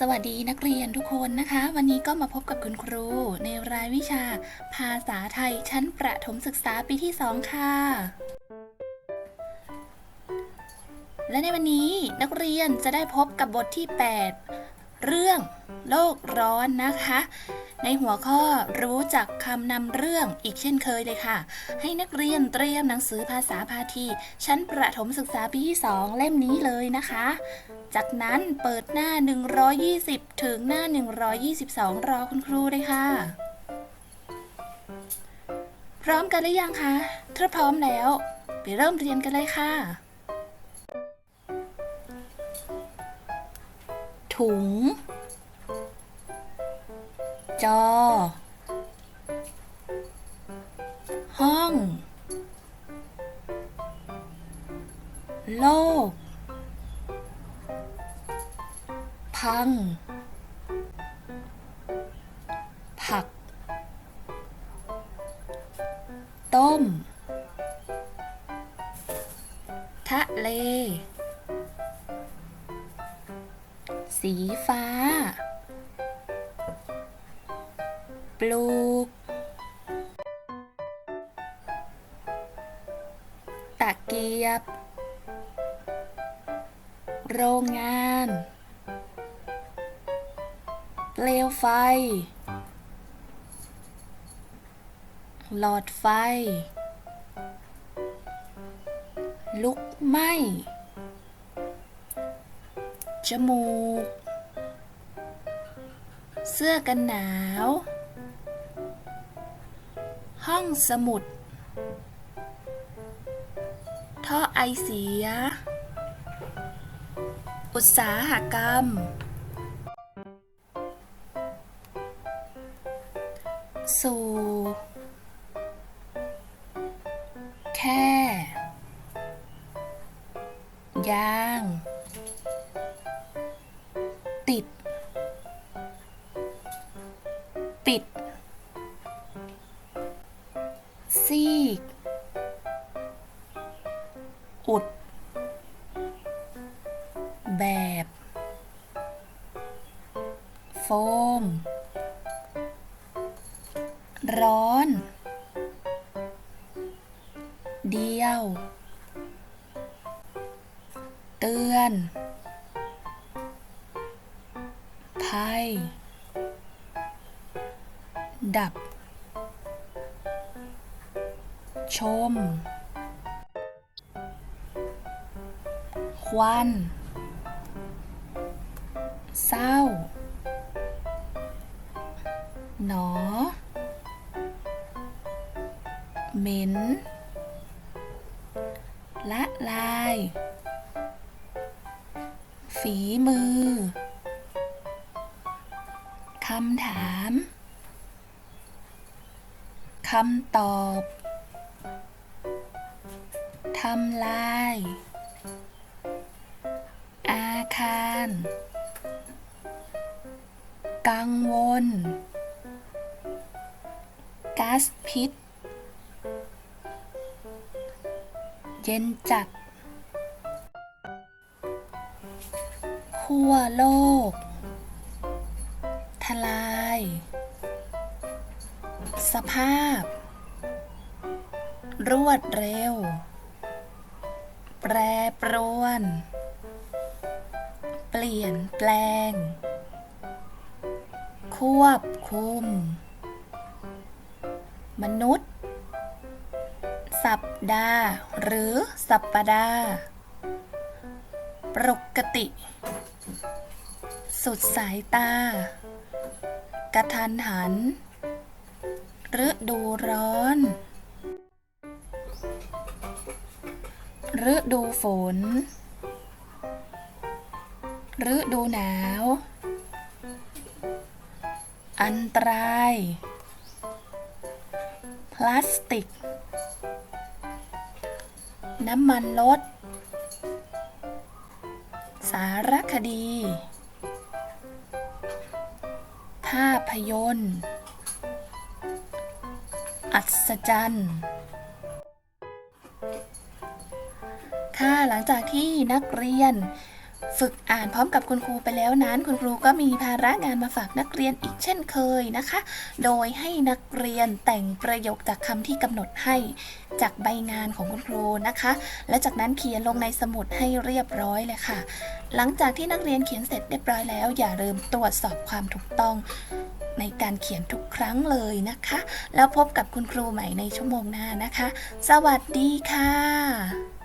สวัสดีนักเรียนทุกคนนะคะ วันนี้ก็มาพบกับคุณครู ในรายวิชา ภาษาไทยชั้นประถมศึกษาปีที่ 2 ค่ะ และในวันนี้นักเรียนจะได้พบกับบทที่ 8 เรื่องโลกร้อนนะคะ ในหัวข้อรู้จักคำนำเรื่องอีกเช่นเคยเลยค่ะ ให้นักเรียนเตรียมหนังสือภาษาพาที ชั้นประถมศึกษาปีที่ 2 เล่มนี้เลยนะคะ จากนั้นเปิดหน้า 120 ถึงหน้า 122 รอคุณครูเลยค่ะ พร้อมกันหรือยังคะ ถ้าพร้อมแล้ว ไปเริ่มเรียนกันเลยค่ะ ถุง จอ ห้อง โลก พัง ผัก ต้ม ทะเล สีฟ้า ปลูก ตะเกียบ โรงงาน เปลวไฟ หลอดไฟ ลุกไหม้ จมูก เสื้อกันหนาว ห้องสมุด ท่อไอเสีย อุตสาหกรรม สู่ แค่ ยาง ติด ปิด ซีก อุด แบบ โฟม ร้อน เดียว เตือน ภัย ดับ ชม ควันเศร้า หนอ เหม็น ละลาย ฝีมือ คำถาม คำตอบ ทำลาย อาคาร กังวลก๊าซพิษ เย็นจัดขั้วโลก ทลาย สภาพ รวดเร็ว แปรปรวน เปลี่ยนแปลง ควบคุม มนุษย์ สัปดาห์ หรือสัปปดาห์ ปกติ สุดสายตา กระทันหันฤดูร้อน ฤดูฝน ฤดูหนาว อันตราย พลาสติก น้ำมันลด สารคดี ภาพยนตร์ อัศจรรย์ ค่ะหลังจากที่นักเรียน ฝึกอ่านพร้อมกับคุณครูไปแล้วนั้น คุณครูก็มีภาระงานมาฝากนักเรียนอีกเช่นเคยนะคะ โดยให้นักเรียนแต่งประโยคจากคำที่กำหนดให้จากใบงานของคุณครูนะคะ และจากนั้นเขียนลงในสมุดให้เรียบร้อยเลยค่ะ หลังจากที่นักเรียนเขียนเสร็จเรียบร้อยแล้ว อย่าลืมตรวจสอบความถูกต้องในการเขียนทุกครั้งเลยนะคะ แล้วพบกับคุณครูใหม่ในชั่วโมงหน้านะคะ สวัสดีค่ะ